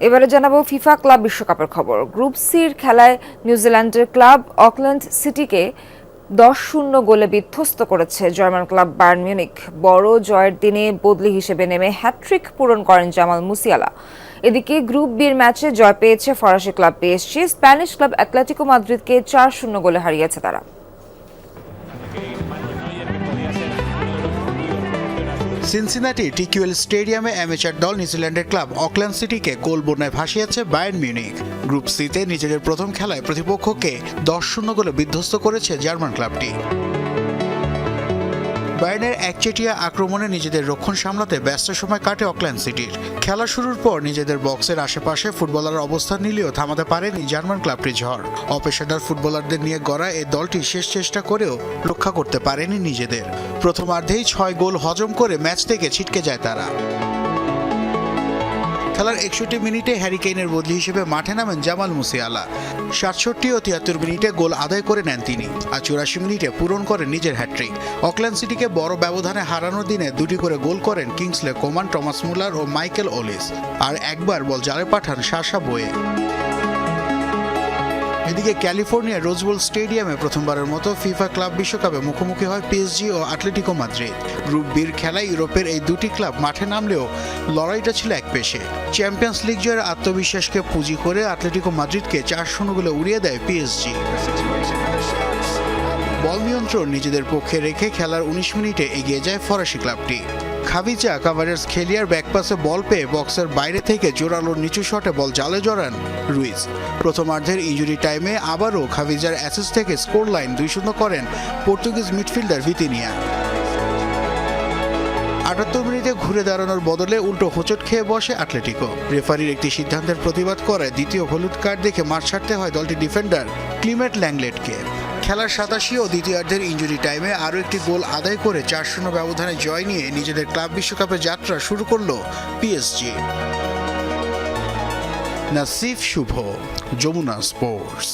এবারে জানাব FIFA club বিশ্বকাপের খবর। গ্রুপ সির খেলায় নিউজিল্যান্ডের ক্লাব অকল্যান্ড সিটিকে দশ শূন্য গোলে বিধ্বস্ত করেছে জার্মান ক্লাব বায়ার্ন মিউনিক বড় জয়ের দিনে বদলি হিসেবে নেমে হ্যাট্রিক পূরণ করেন জামাল মুসিয়ালা। এদিকে গ্রুপ বির ম্যাচে জয় পেয়েছে ফরাসি club PSG Spanish club Atletico মাদ্রিদকে চার শূন্য গোলে হারিয়েছে তারা। সিনসিনাটি টিকিউএল স্টেডিয়ামে অ্যামেচার দল নিউজিল্যান্ডের ক্লাব অকল্যান্ড সিটিকে গোল বন্যায় ভাসিয়েছে বায়ার্ন মিউনিক গ্রুপ সিতে নিজেদের প্রথম খেলায় প্রতিপক্ষকে দশ শূন্য গোলে বিধ্বস্ত করেছে জার্মান ক্লাবটি। বায়ার্নের একচেটিয়া আক্রমণে নিজেদের রক্ষণ সামলাতে ব্যস্ত সময় কাটে অকল্যান্ড সিটির। খেলা শুরুর পর নিজেদের বক্সের আশেপাশে ফুটবলার অবস্থান নিলেও থামাতে পারেনি জার্মান ক্লাবটি ঝড়। অপেশাদার ফুটবলারদের নিয়ে গড়া এই দলটি শেষ চেষ্টা করেও রক্ষা করতে পারেনি নিজেদের। প্রথমার্ধেই ছয় গোল হজম করে ম্যাচ থেকে ছিটকে যায় তারা। খেলার একষট্টি মিনিটে হ্যারিকেইনের বদলি হিসেবে মাঠে নামেন জামাল মুসিয়ালা। সাতষট্টি ও তিয়াত্তর মিনিটে গোল আদায় করে নেন তিনি আর চুরাশি মিনিটে পূরণ করেন নিজের হ্যাট্রিক অকল্যান্ড সিটিকে বড় ব্যবধানে হারানোর দিনে দুটি করে গোল করেন কিংসলে কোমান, টমাস মুলার ও মাইকেল ওলিস। আর একবার বল জালে পাঠান শাসা বয়ে। এদিকে ক্যালিফোর্নিয়ার রোজবোল স্টেডিয়ামে প্রথমবারের মতো ফিফা ক্লাব বিশ্বকাপে মুখোমুখি হয় পিএসজি ও আটলেটিকো মাদ্রিদ গ্রুপ বির খেলায় ইউরোপের এই দুটি ক্লাব মাঠে নামলেও লড়াইটা ছিল এক পেশে। চ্যাম্পিয়ন্স লিগ জয়ের আত্মবিশ্বাসকে পুঁজি করে আটলেটিকো মাদ্রিদকে চার শূন্য উড়িয়ে দেয় পিএসজি বল নিয়ন্ত্রণ নিজেদের পক্ষে রেখে খেলার উনিশ মিনিটে এগিয়ে যায় ফরাসি ক্লাবটি। খাবিচা কাভারেজ খেলিয়ার ব্যাকপাসে বল পেয়ে বক্সের বাইরে থেকে জোরালো নিচু শটে বল জালে জড়ান রুইজ। প্রথমার্ধের ইঞ্জুরি টাইমে আবারও খাবিজার অ্যাসিস থেকে স্কোর লাইন দুই শূন্য করেন পর্তুগিজ মিডফিল্ডার ভিতিনিয়া। আটাত্তর মিনিটে ঘুরে দাঁড়ানোর বদলে উল্টো হোঁচট খেয়ে বসে আটলেটিকো। রেফারির একটি সিদ্ধান্তের প্রতিবাদ করে দ্বিতীয় হলুদ কার্ড দেখে মাঠ ছাড়তে হয় দলটির ডিফেন্ডার ক্লিমেট ল্যাংলেটকে। খেলার সাতাশি ও দ্বিতীয়ার্ধের ইঞ্জুরি টাইমে আরও একটি গোল আদায় করে চার শূন্য ব্যবধানে জয় নিয়ে নিজেদের ক্লাব বিশ্বকাপের যাত্রা শুরু করল পিএসজি নাসিফ শুভ, যমুনা স্পোর্টস